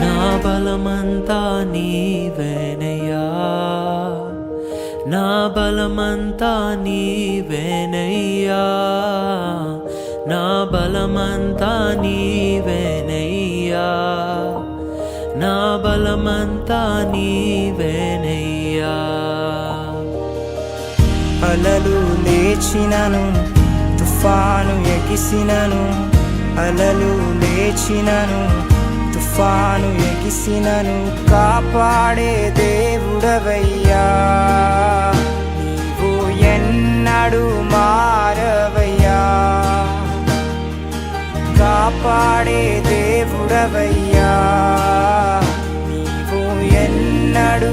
నా బలమంతా నీవేనయ్యా నా బలమంతా నీవేనయ్యా. నా బలమంతా నీవేనయ్యా. నా బలమంతా నీవేనయ్యా. అలలు లేచినను తుఫాను ఎగిసినను. అలలు లేచినను తుఫాను ఎగిసినను. కాపాడే దేవుడవయ్యా. కాపాడే దేవుడవయ్యా. నీవు ఎన్నడూ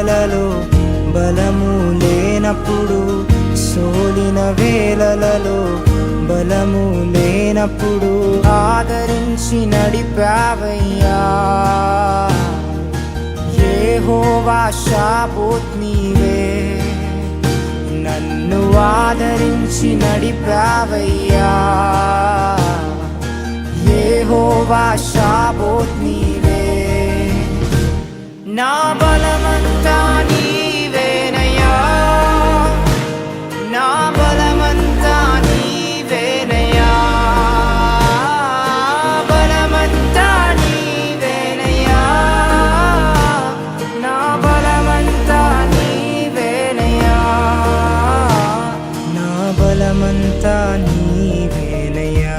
వేళలలో బలము లేనప్పుడు సోలిన వేళలలో బలము లేనప్పుడు ఆదరించి నడిపావయ్యా. యెహోవా షాబోత్ నీవే నన్ను ఆదరించి నడిపావయ్యా. యెహోవా షాబోత్ నీవే. నా బలమంతా నీవేనయ్యా నా బలమంతా నీవేనయ్యా బలమంతా నీవేనయ్యా నా బలమంతా నీవేనయ్యా నా బలమంతా నీవేనయ్యా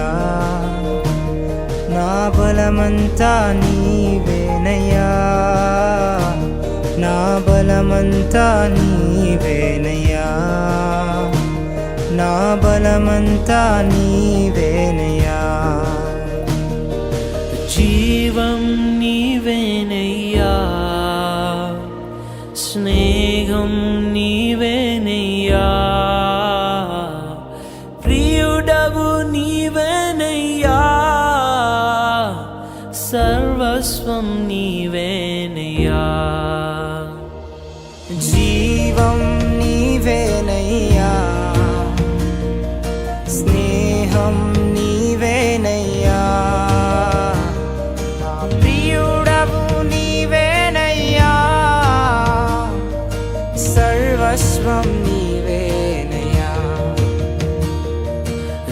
నా బలమంతా నీవేనయ్యా బలమంతా నీవేనయ్యా. నా బలమంతా నీవేనయ్యా. జీవం నీవేనయ్యా. స్నేహం నీవేనయ్యా. ప్రియుడవు నీవేనయ్యా. సర్వస్వం నీవేనయ్యా. సర్వస్వం నీవేనయా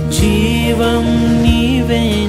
జీవం నీవేనయ్యా